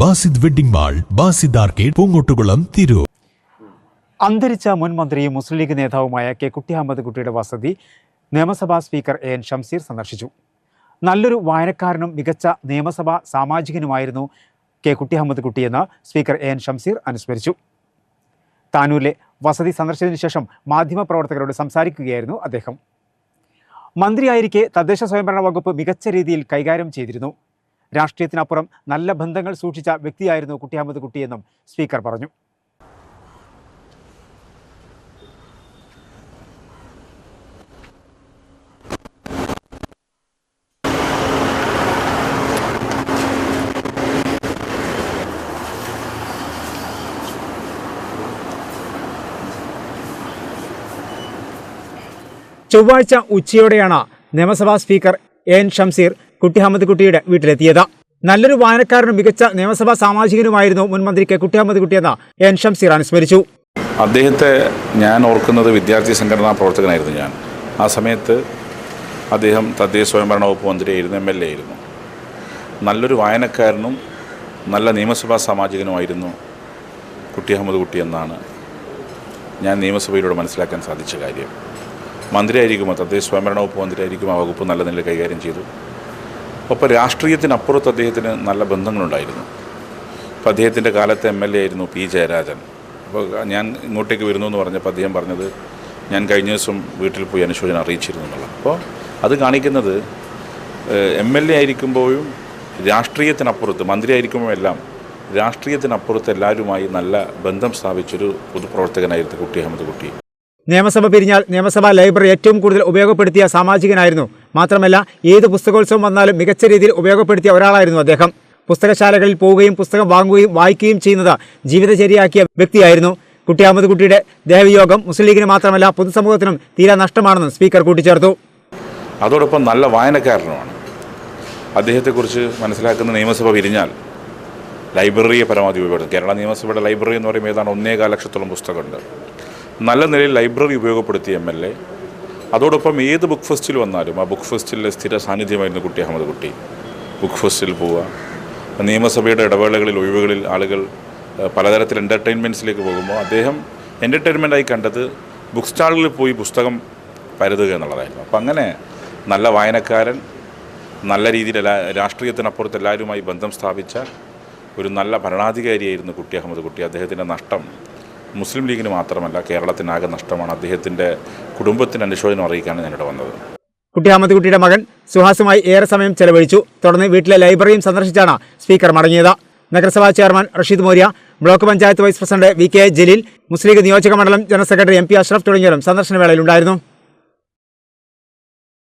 Basid wedding mall Basid arcade Poongottukulam Tirur. അന്തരിച്ച മുൻ മന്ത്രിയും മുസ്ലിം ലീഗ് നേതാവുമായ കെ കുട്ടി അഹമ്മദ് കുട്ടിയുടെ വസതി നിയമസഭാ സ്പീക്കർ എ എൻ ഷംസീർ സന്ദർശിച്ചു. നല്ലൊരു വായനക്കാരനും മികച്ച നിയമസഭാ സാമാജികനുമായിരുന്നു കെ കുട്ടി അഹമ്മദ് കുട്ടിയെന്ന് സ്പീക്കർ എ എൻ ഷംസീർ അനുസ്മരിച്ചു. താനൂരിലെ വസതി സന്ദർശിച്ചതിനു ശേഷം മാധ്യമപ്രവർത്തകരോട് സംസാരിക്കുകയായിരുന്നു അദ്ദേഹം. മന്ത്രിയായിരിക്കെ തദ്ദേശ സ്വയംഭരണ വകുപ്പ് മികച്ച രീതിയിൽ കൈകാര്യം ചെയ്തിരുന്നു. രാഷ്ട്രീയത്തിനപ്പുറം നല്ല ബന്ധങ്ങൾ സൂക്ഷിച്ച വ്യക്തിയായിരുന്നു കുട്ടി അഹമ്മദ് കുട്ടിയെന്നും സ്പീക്കർ പറഞ്ഞു. ചൊവ്വാഴ്ച ഉച്ചയോടെയാണ് നിയമസഭാ സ്പീക്കർ എൻ ഷംസീർ കുട്ടി അഹമ്മദ് കുട്ടിയുടെ വീട്ടിലെത്തിയത്. നല്ലൊരു വായനക്കാരനും മികച്ച നിയമസഭാ സാമാജികനുമായിരുന്നു മുൻമന്ത്രി കെ കുട്ടി അഹമ്മദ് കുട്ടിയെന്ന് എൻ ഷംസീർ അനുസ്മരിച്ചു. അദ്ദേഹത്തെ ഞാൻ ഓർക്കുന്നത് വിദ്യാർത്ഥി സംഘടനാ പ്രവർത്തകനായിരുന്നു ഞാൻ. ആ സമയത്ത് അദ്ദേഹം തദ്ദേശ സ്വയംഭരണ വകുപ്പ് മന്ത്രിയായിരുന്നു എം എൽ എ ആയിരുന്നു. നല്ലൊരു വായനക്കാരനും നല്ല നിയമസഭാ സാമാജികനുമായിരുന്നു കുട്ടി അഹമ്മദ് കുട്ടി എന്നാണ് ഞാൻ നിയമസഭയിലൂടെ മനസ്സിലാക്കാൻ സാധിച്ച കാര്യം. മന്ത്രിയായിരിക്കുമോ തദ്ദേശ സ്വയംഭരണ വകുപ്പ് മന്ത്രിയായിരിക്കും ആ വകുപ്പ് നല്ല നിലയിൽ കൈകാര്യം ചെയ്തു. ഒപ്പം രാഷ്ട്രീയത്തിനപ്പുറത്ത് അദ്ദേഹത്തിന് നല്ല ബന്ധങ്ങളുണ്ടായിരുന്നു. അപ്പോൾ അദ്ദേഹത്തിന്റെ കാലത്തെ എം എൽ എ ആയിരുന്നു പി ജയരാജൻ. അപ്പോൾ ഞാൻ ഇങ്ങോട്ടേക്ക് വരുന്നു എന്ന് പറഞ്ഞപ്പോൾ അദ്ദേഹം പറഞ്ഞത് ഞാൻ കഴിഞ്ഞ ദിവസം വീട്ടിൽ പോയി അനുശോചനം അറിയിച്ചിരുന്നു എന്നുള്ളത്. അപ്പോൾ അത് കാണിക്കുന്നത് എം എൽ എ ആയിരിക്കുമ്പോഴും രാഷ്ട്രീയത്തിനപ്പുറത്ത് മന്ത്രി എല്ലാം രാഷ്ട്രീയത്തിനപ്പുറത്ത് എല്ലാവരുമായി നല്ല ബന്ധം സ്ഥാപിച്ചൊരു പൊതുപ്രവർത്തകനായിരുന്നു കുട്ടി അഹമ്മദ് കുട്ടി. നിയമസഭ പിരിഞ്ഞാൽ നിയമസഭാ ലൈബ്രറി ഏറ്റവും കൂടുതൽ ഉപയോഗപ്പെടുത്തിയ സാമാജികനായിരുന്നു മാത്രമല്ല ഏത് പുസ്തകോത്സവം വന്നാലും മികച്ച രീതിയിൽ ഉപയോഗപ്പെടുത്തിയ ഒരാളായിരുന്നു അദ്ദേഹം. പുസ്തകശാലകളിൽ പോവുകയും പുസ്തകം വാങ്ങുകയും വായിക്കുകയും ചെയ്യുന്നത് ജീവിതചര്യയാക്കിയ വ്യക്തിയായിരുന്നു. കുട്ടി അഹമ്മദ് കുട്ടിയുടെ ദേഹവിയോഗം മുസ്ലിം ലീഗിന് മാത്രമല്ല പൊതുസമൂഹത്തിനും തീരെ നഷ്ടമാണെന്നും സ്പീക്കർ കൂട്ടിച്ചേർത്തു. അതോടൊപ്പം നല്ല വായനക്കാരനുമാണ്. അദ്ദേഹത്തെക്കുറിച്ച് മനസ്സിലാക്കുന്ന നിയമസഭ പിരിഞ്ഞാൽ ലൈബ്രറിയെ പരമാവധി ഉപയോഗപ്പെടുത്തും. കേരള നിയമസഭയുടെ ലൈബ്രറി എന്ന് പറയുമ്പോൾ ഏതാണ്ട് ഒന്നേകാൽ ലക്ഷത്തോളം പുസ്തകമുണ്ട്. നല്ല നിലയിൽ ലൈബ്രറി ഉപയോഗപ്പെടുത്തിയ എം എൽ എ അതോടൊപ്പം ഏത് ബുക്ക് ഫെസ്റ്റിൽ വന്നാലും ആ ബുക്ക് ഫെസ്റ്റിലെ സ്ഥിര സാന്നിധ്യമായിരുന്നു കുട്ടി അഹമ്മദ് കുട്ടി. ബുക്ക് ഫെസ്റ്റിൽ പോവുക. നിയമസഭയുടെ ഇടവേളകളിൽ ഒഴിവുകളിൽ ആളുകൾ പലതരത്തിൽ എന്റർടൈൻമെന്റ്സിലേക്ക് പോകുമ്പോൾ അദ്ദേഹം എന്റർടൈൻമെന്റായി കണ്ടത് ബുക്ക് സ്റ്റാളുകളിൽ പോയി പുസ്തകം പരതുക എന്നുള്ളതായിരുന്നു. അപ്പം അങ്ങനെ നല്ല വായനക്കാരൻ നല്ല രീതിയിൽ എല്ലാ രാഷ്ട്രീയത്തിനപ്പുറത്ത് എല്ലാവരുമായി ബന്ധം സ്ഥാപിച്ച ഒരു നല്ല ഭരണാധികാരിയായിരുന്നു കുട്ടി അഹമ്മദ് കുട്ടി. അദ്ദേഹത്തിന്റെ നഷ്ടം മുസ്ലിം ലീഗിന് മാത്രമല്ല കേരളത്തിനാകെ നഷ്ടമാണ് അദ്ദേഹത്തിന്റെ കുടുംബത്തിന് അനുശോചനം അറിയിക്കാനാണ് ഞാനിവിടെ വന്നത്. കുട്ടി അഹമ്മദ് കുട്ടിയുടെ മകൻ സുഹാസുമായി ഏറെ സമയം ചെലവഴിച്ചു. തുടർന്ന് വീട്ടിലെ ലൈബ്രറിയും സന്ദർശിച്ചാണ് സ്പീക്കർ മടങ്ങിയത്. നഗരസഭാ chairman Rasheed Moriya block panchayat vice president V K Jaleel Muslim League നിയോജക മണ്ഡലം general secretary M P Ashraf തുടങ്ങിയവരും സന്ദർശന വേളയിലുണ്ടായിരുന്നു